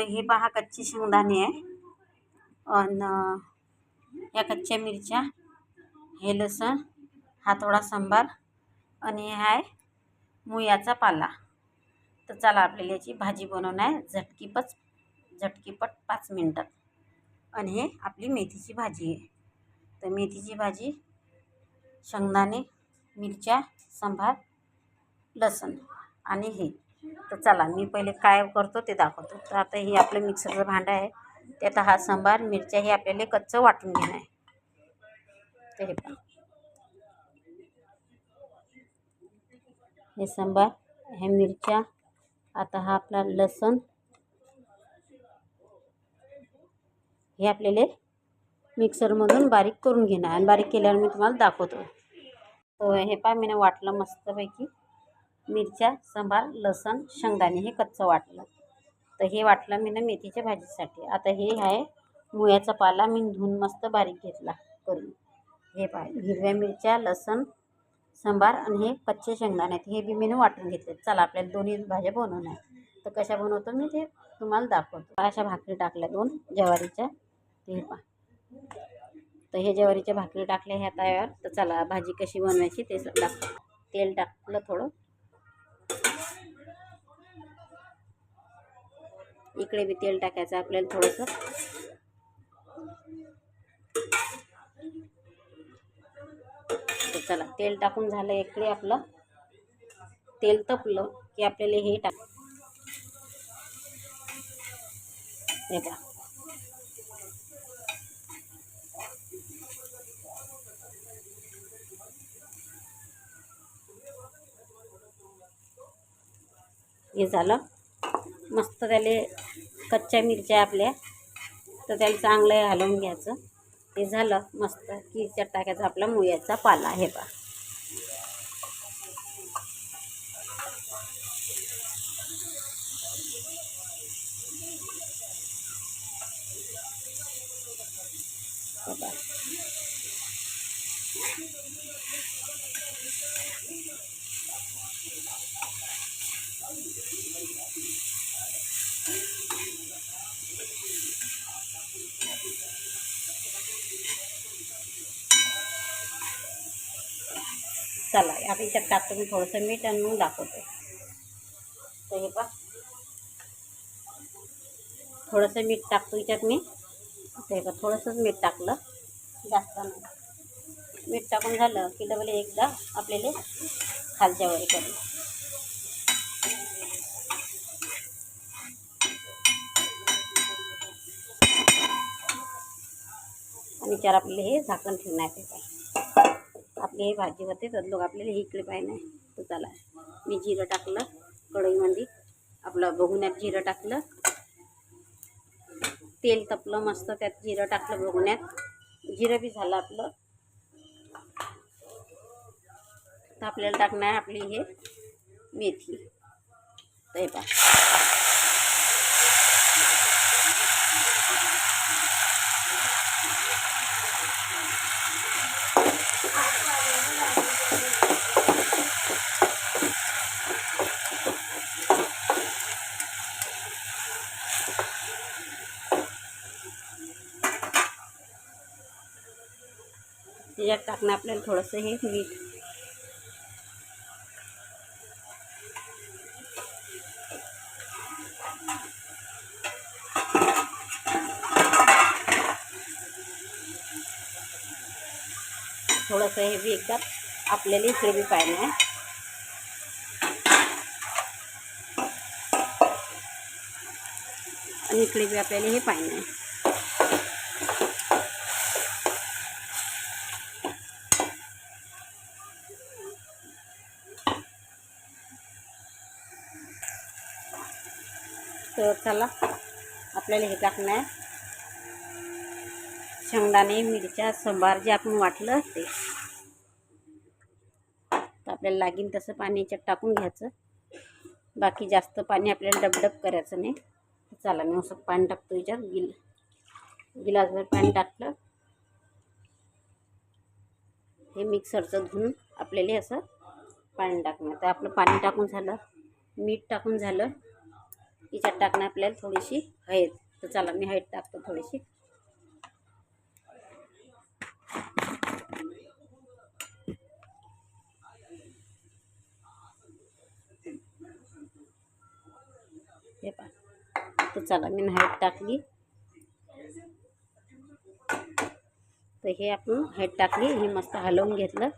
तर हे पहा कच्चे शेंगदाणे आहे. आणि या कच्च्या मिरच्या हे लसण हा थोडा सांबार आणि हे आहे मुळ्याचा पाला. तर चला आपल्याला याची भाजी बनवणं आहे. झटकीपच झटकीपट पाच मिनटात आणि हे आपली मेथीची भाजी आहे. तर मेथीची भाजी शेंगदाणे मिरच्या सांबार लसण आणि हे. तर चला मी पहिले काय करतो ते दाखवतो. तर आता हे आपलं मिक्सरचं भांडं आहे. त्यात हा सांबार मिरच्या हे आपल्याला कच्चं वाटून घेणं आहे. तर हे पहा. हे सांबार हे मिरच्या आता हा आपला लसण. हे आपल्याला मिक्सरमधून बारीक करून घेणं आहे. आणि बारीक केल्यावर मी तुम्हाला दाखवतो. तर हे पहा मी वाटलं मस्तपैकी. मिरच्या सांबार लसण शेंगदाणे हे कच्चं वाटलं. तर हे वाटलं मी ना मेथीच्या भाजीसाठी. आता हे आहे मुळ्याचा पाला. मी धुवून मस्त बारीक घेतला करून. हे पाय हिरव्या मिरच्या लसण सांबार आणि हे कच्चे शेंगदाणे आहेत. हे बी मी वाटून घेतले चला आपल्याला दोन्ही भाज्या बनवणार आहे. तर कशा बनवतो मी ते तुम्हाला दाखवतो. अशा भाकरी टाकल्या दोन ज्वारीच्या. ते हे पहा. तर हे ज्वारीच्या भाकरी टाकल्या ह्या तयार. तर चला भाजी कशी बनवायची ते दाखव तेल टाकलं थोडं. इकडे बी तेल टाकायचं आपल्याला थोडंसं. चला तेल टाकून झालं इकडे आपलं. तेल तपलं की आपल्याला हे टाक हे हे झालं. मस्त त्याले कच्च्या मिरच्या आपल्या. तर त्याला चांगलं हलवून घ्यायचं. हे झालं मस्त की त्यात टाकायचा आपला मुळ्याचा पाला हे बा चला आता याच्यात टाकतो मी थोडंसं मीठ आणि मग दाखवतो. तर हे पहा. थोडंसं मीठ टाकतो याच्यात मी. तर हे पहा थोडंसंच मीठ टाकलं. जास्त नाही. मीठ टाकून झालं की डबल एकदा आपल्याला खालच्या वरी करू विचार आपल्याला हे झाकण ठेवणार आहे. आपली हे भाजी होते तर लोक आपल्याला हे इकडे पाहिजे नाही. तर चला मी जिरं टाकलं कढईमध्ये आपलं बघुण्यात जिरं टाकलं. तेल तपलं मस्त त्यात जिरं टाकलं बघुण्यात. जिरं बी झालं आपलं. तर आपल्याला टाकणार आपली हे मेथी. तर हे त्याच्यात टाकणं आपल्याला थोडंसं हे मीठ थोडंसं हे बी एकदा आपल्याला इकडे बी पाहिजे आहे. आणि इकडे बी आपल्याला हे पाहिजे आहे. चला आपल्याला हे टाकणं आहे शेंगदाणे मिरच्या सांबार जे आपण वाटलं ते. तर आपल्याला लागीन तसं पाणी याच्यात टाकून घ्यायचं. बाकी जास्त पाणी आपल्याला डबडब करायचं नाही. चला मी असं पाणी टाकतो याच्यात. गिल गिलासभर पाणी टाकलं. हे मिक्सरचं धुवून आपल्याला असं पाणी टाकणं तर आपलं पाणी टाकून झालं मीठ टाकून झालं. हिच्यात टाकणं आपल्याला थोडीशी हळद तर चला मी हळद टाकतो थोडीशी. हे पहा. तर चला मी हळद टाकली. तर हे आपण हळद टाकली हे मस्त हलवून घेतलं.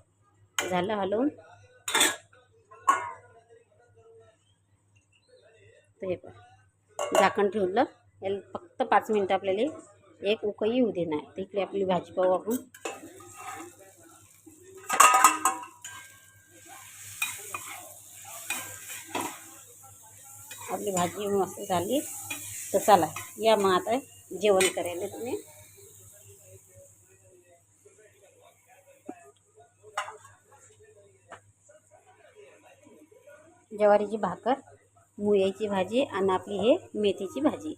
झालं हलवून. हे पण झाकण ठेवलं. याला फक्त पाच मिनटं आपल्याला एक उकळी येऊ दे नाही तर इकडे आपली भाजी पाहू आपण. आपली भाजी मस्त झाली. तर चला या मग आता जेवण करायला तुम्ही. ज्वारीची भाकर. मुळ्याची भाजी आणि आपली हे मेथीची भाजी.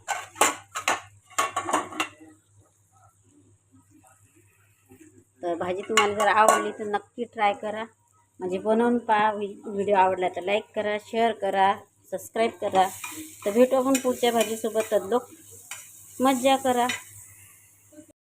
तर भाजी तुम्हाला जर आवडली तर नक्की ट्राय करा. म्हणजे बनवून पहा व्हिडिओ आवडला तर लाईक करा शेअर करा सबस्क्राईब करा. तर भेटू आपण पुढच्या भाजीसोबत. लोक मज्जा करा.